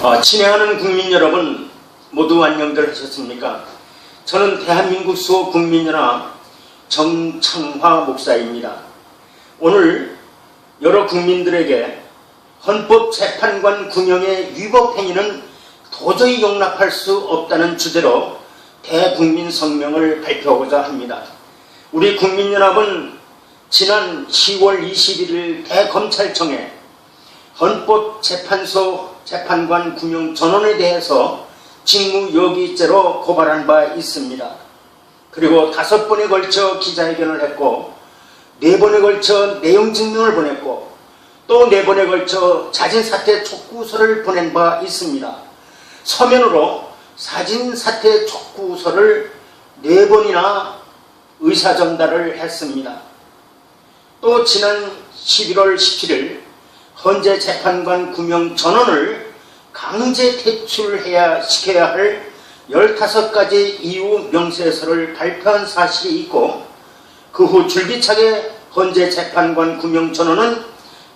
어, 친애하는 국민 여러분 모두 안녕들 하셨습니까? 저는 대한민국 수호 국민연합 정창화 목사입니다. 오늘 여러 국민들에게 헌법재판관 군영의 위법 행위는 도저히 용납할 수 없다는 주제로 대국민 성명을 발표하고자 합니다. 우리 국민연합은 지난 10월 21일 대검찰청에 헌법재판소 재판관 군용 전원에 대해서 직무유기죄로 고발한 바 있습니다. 그리고 다섯 번에 걸쳐 기자회견을 했고 네 번에 걸쳐 내용 증명을 보냈고 또 네 번에 걸쳐 자진 사퇴 촉구서를 보낸 바 있습니다. 서면으로 사진 사퇴 촉구서를 네 번이나 의사 전달을 했습니다. 또 지난 11월 17일 헌재 재판관 구명 전원을 강제 퇴출해야 시켜야 할 15가지 이유 명세서를 발표한 사실이 있고 그 후 줄기차게 헌재 재판관 구명 전원은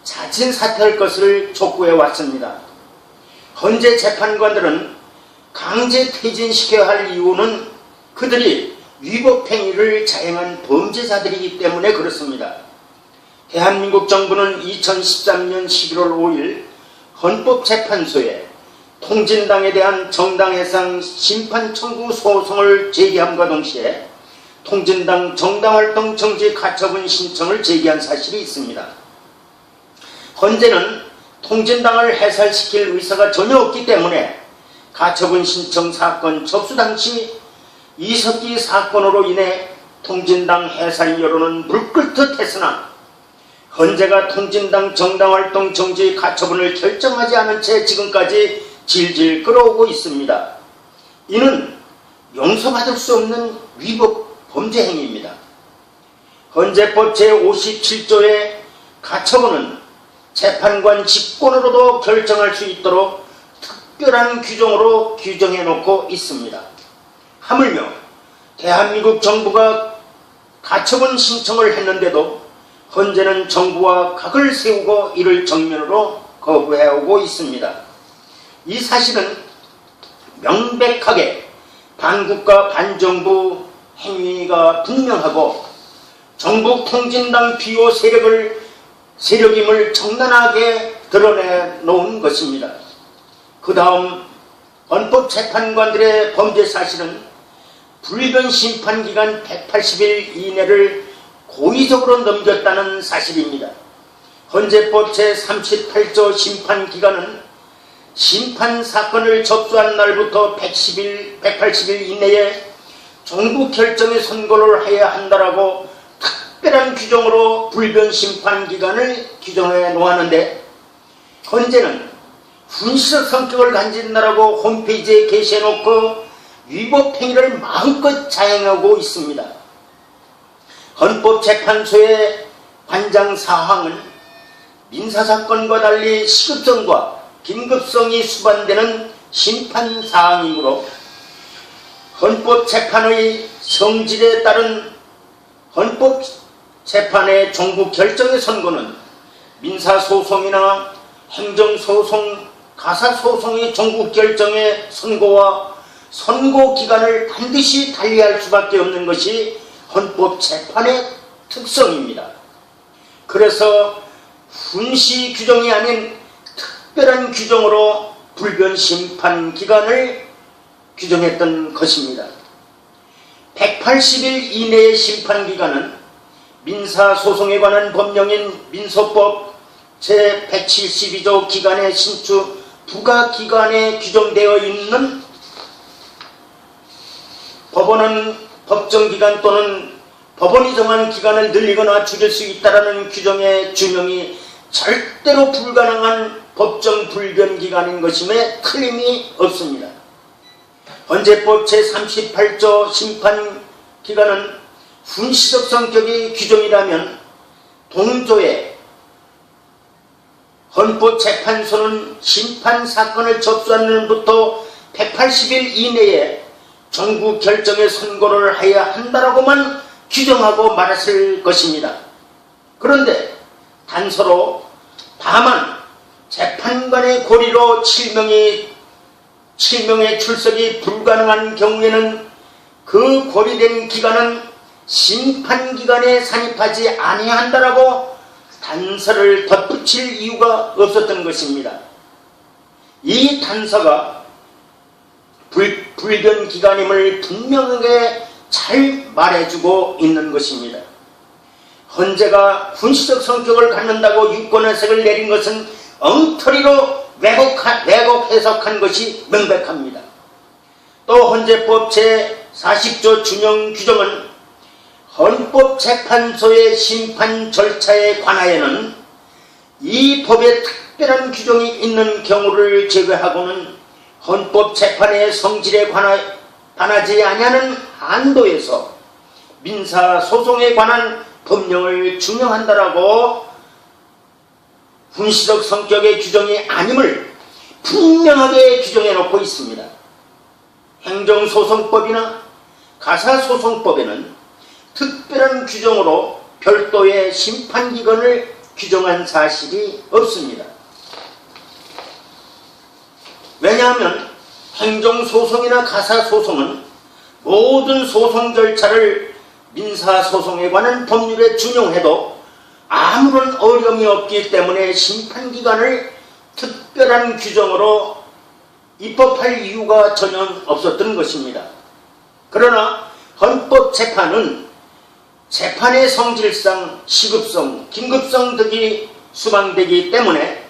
자진 사퇴할 것을 촉구해 왔습니다. 헌재 재판관들은 강제 퇴진시켜야 할 이유는 그들이 위법 행위를 자행한 범죄자들이기 때문에 그렇습니다. 대한민국 정부는 2013년 11월 5일 헌법재판소에 통진당에 대한 정당해상 심판 청구 소송을 제기함과 동시에 통진당 정당활동 정지 가처분 신청을 제기한 사실이 있습니다. 헌재는 통진당을 해산시킬 의사가 전혀 없기 때문에 가처분 신청 사건 접수 당시 이석기 사건으로 인해 통진당 해산 여론은 물끓듯 했으나 헌재가 통진당 정당활동 정지 가처분을 결정하지 않은 채 지금까지 질질 끌어오고 있습니다. 이는 용서받을 수 없는 위법 범죄 행위입니다. 헌재법 제57조의 가처분은 재판관 직권으로도 결정할 수 있도록 특별한 규정으로 규정해 놓고 있습니다. 하물며 대한민국 정부가 가처분 신청을 했는데도 헌재는 정부와 각을 세우고 이를 정면으로 거부해오고 있습니다. 이 사실은 명백하게 반국가 반정부 행위가 분명하고 정부 통진당 비호 세력을 세력임을 정난하게 드러내 놓은 것입니다. 그 다음 헌법 재판관들의 범죄 사실은 불변 심판 기간 180일 이내를 고의적으로 넘겼다는 사실입니다. 헌재법 제38조 심판 기간은 심판 사건을 접수한 날부터 110일, 180일 이내에 정부 결정의 선고를 해야 한다라고 특별한 규정으로 불변 심판 기간을 규정해 놓았는데 헌재는 훈시적 성격을 가진 다라고 홈페이지에 게시해 놓고 위법 행위를 마음껏 자행하고 있습니다. 헌법재판소의 관장 사항은 민사사건과 달리 시급성과 긴급성이 수반되는 심판 사항이므로 헌법재판의 성질에 따른 헌법재판의 정부 결정의 선고는 민사소송이나 행정소송, 가사소송의 정부 결정의 선고와 선고 기간을 반드시 달리할 수밖에 없는 것이 헌법재판의 특성입니다. 그래서 훈시 규정이 아닌 특별한 규정으로 불변 심판 기간을 규정했던 것입니다. 180일 이내의 심판 기간은 민사소송에 관한 법령인 민소법 제172조 기간의 신추 부가 기간에 규정되어 있는 법원은 법정 기간 또는 법원이 정한 기간을 늘리거나 줄일 수 있다라는 규정의 규명이 절대로 불가능한 법정 불변 기간인 것임에 틀림이 없습니다. 헌재법 제38조 심판 기간은 훈시적 성격의 규정이라면 동조에 헌법재판소는 심판 사건을 접수한 날부터 180일 이내에 정부 결정의 선고를 해야 한다라고만 규정하고 말았을 것입니다. 그런데 단서로 다만 재판관의 고리로 칠명이 실명의 출석이 불가능한 경우에는 그 고리된 기간은 심판기간에 산입하지 아니한다라고 단서를 덧붙일 이유가 없었던 것입니다. 이 단서가 불, 불변 기간임을 분명하게 잘 말해주고 있는 것입니다. 헌재가 군시적 성격을 갖는다고 유권 해석을 내린 것은 엉터리로 왜곡, 왜곡 해석한 것이 명백합니다. 또 헌재법 제40조 준용 규정은 헌법재판소의 심판 절차에 관하여는 이 법에 특별한 규정이 있는 경우를 제외하고는 헌법재판의 성질에 관하, 반하지 아니하는 한도에서 민사소송에 관한 법령을 준용한다라고 훈시적 성격의 규정이 아님을 분명하게 규정해 놓고 있습니다. 행정소송법이나 가사소송법에는 특별한 규정으로 별도의 심판기관을 규정한 사실이 없습니다. 왜냐하면 행정소송이나 가사소송은 모든 소송 절차를 민사소송에 관한 법률에 준용해도 아무런 어려움이 없기 때문에 심판기관을 특별한 규정으로 입법할 이유가 전혀 없었던 것입니다. 그러나 헌법재판은 재판의 성질상 시급성, 긴급성 등이 수반되기 때문에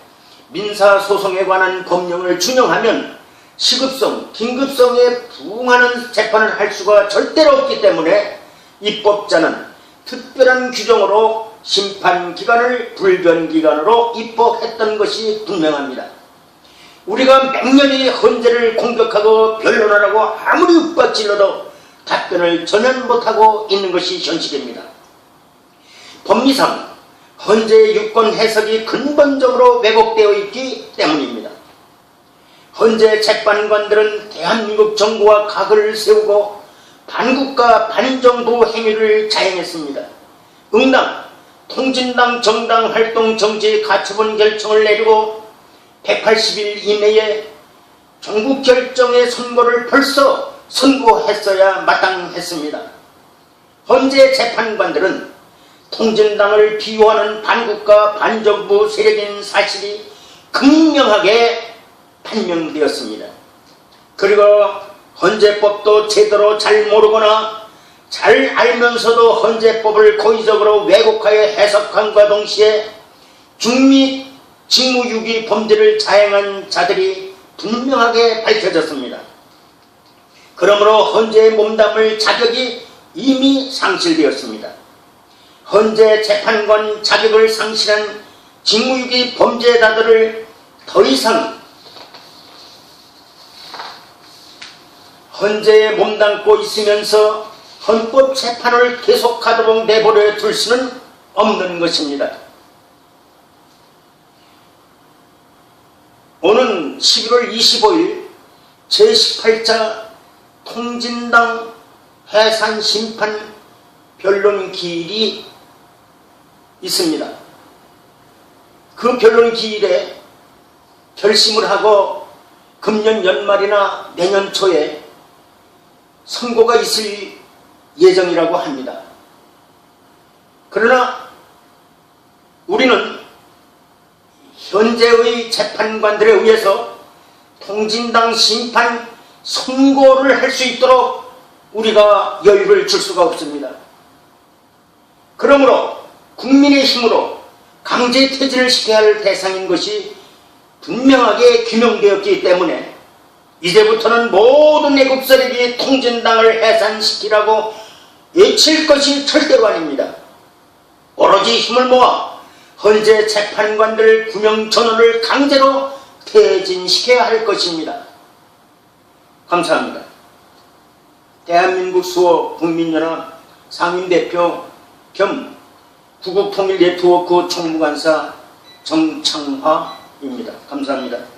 민사소송에 관한 법령을 준용하면 시급성, 긴급성에 부응하는 재판을 할 수가 절대로 없기 때문에 입법자는 특별한 규정으로 심판 기간을 불변 기간으로 입법했던 것이 분명합니다. 우리가 맹렬히 헌재를 공격하고 변론하라고 아무리 윽박질러도 답변을 전혀 못하고 있는 것이 현실입니다. 법리상 헌재의 유권 해석이 근본적으로 왜곡되어 있기 때문입니다. 헌재 재판관들은 대한민국 정부와 각을 세우고 반국가 반정부 행위를 자행했습니다. 응당, 통진당 정당 활동 정지 가처분 결정을 내리고 180일 이내에 전국 결정의 선고를 벌써 선고했어야 마땅했습니다. 헌재 재판관들은 통진당을 비호하는 반국가 반정부 세력인 사실이 극명하게 판명되었습니다. 그리고 헌재법도 제대로 잘 모르거나 잘 알면서도 헌재법을 고의적으로 왜곡하여 해석함과 동시에 중미 직무유기 범죄를 자행한 자들이 분명하게 밝혀졌습니다. 그러므로 헌재에 몸담을 자격이 이미 상실되었습니다. 헌재 재판관 자격을 상실한 직무유기 범죄자들을 더 이상 헌재에 몸담고 있으면서 헌법 재판을 계속하도록 내버려 둘 수는 없는 것입니다. 오는 11월 25일 제18차 통진당 해산 심판 변론 기일이 있습니다. 그 변론 기일에 결심을 하고 금년 연말이나 내년 초에 선고가 있을 예정이라고 합니다. 그러나 우리는 현재의 재판관들에 의해서 통진당 심판 선고를 할 수 있도록 우리가 여유를 줄 수가 없습니다. 그러므로 국민의 힘으로 강제 퇴진을 시켜야 할 대상인 것이 분명하게 규명되었기 때문에 이제부터는 모든 애국 세력이 통진당을 해산시키라고 외칠 것이 절대로 아닙니다. 오로지 힘을 모아 헌재 재판관들 구명 전원을 강제로 퇴진시켜야 할 것입니다. 감사합니다. 대한민국 수호 국민연합 상임대표 겸 구국통일네트워크 총무관사 정창화입니다. 감사합니다.